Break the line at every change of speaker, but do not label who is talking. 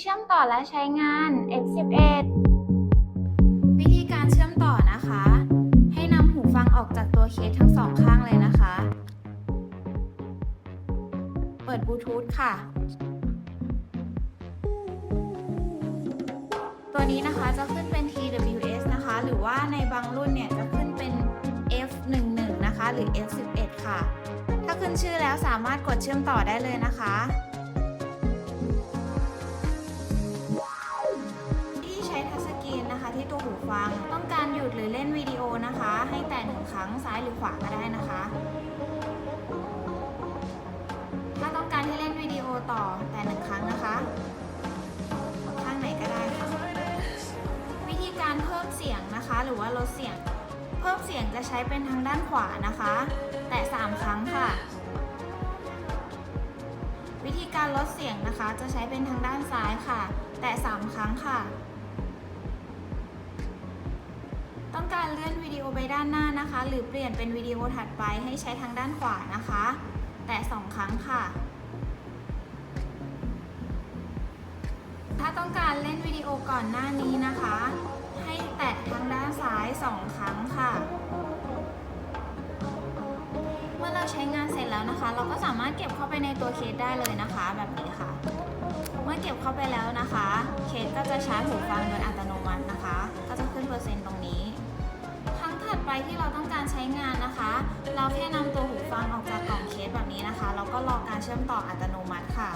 เชื่อมต่อและใช้งาน F11 วิธีการเชื่อมต่อนะคะ ให้นำหูฟังออกจากตัวเคสทั้งสองข้างเลยนะคะ เปิดบลูทูธค่ะ ตัวนี้นะคะจะขึ้นเป็น TWS นะคะ หรือว่าในบางรุ่นเนี่ยจะขึ้นเป็น F11 นะคะ หรือ F11 ค่ะ ถ้าขึ้นชื่อแล้วสามารถกดเชื่อมต่อได้เลยนะคะ ห้แต่หนึ่งครั้งซ้ายหรือขวาก็ได้นะคะ ถ้าต้องการให้เล่นวิดีโอต่อแต่หนึ่งครั้งนะคะ ข้างไหนก็ได้ค่ะ วิธีการเพิ่มเสียงนะคะ หรือว่าลดเสียง เพิ่มเสียงจะใช้เป็นทางด้านขวานะคะ แต่3ครั้งค่ะ วิธีการลดเสียงนะคะ จะใช้เป็นทางด้านซ้ายค่ะ แต่3ครั้งค่ะ การเลื่อนวิดีโอไปด้านหน้านะคะ หรือเปลี่ยนเป็นวิดีโอถัดไปให้ใช้ทางด้านขวานะคะ แต่ 2 ครั้งค่ะ ถ้าต้องการเล่นวิดีโอก่อนหน้านี้นะคะ ให้แตะทางด้านซ้าย 2 ครั้งค่ะ เมื่อเราใช้งานเสร็จแล้วนะคะ เราก็สามารถเก็บเข้าไปในตัวเคสได้เลยนะคะ แบบนี้ค่ะ เมื่อเก็บเข้าไปแล้วนะคะ เคสก็จะชาร์จหูฟังโดยอัตโนมัตินะคะ ดไปที่เราต้องการใช้งานนะคะ เราแค่นำตัวหูฟังออกจากกล่องเคสแบบนี้นะคะ แล้วก็รอการเชื่อมต่ออัตโนมัติค่ะ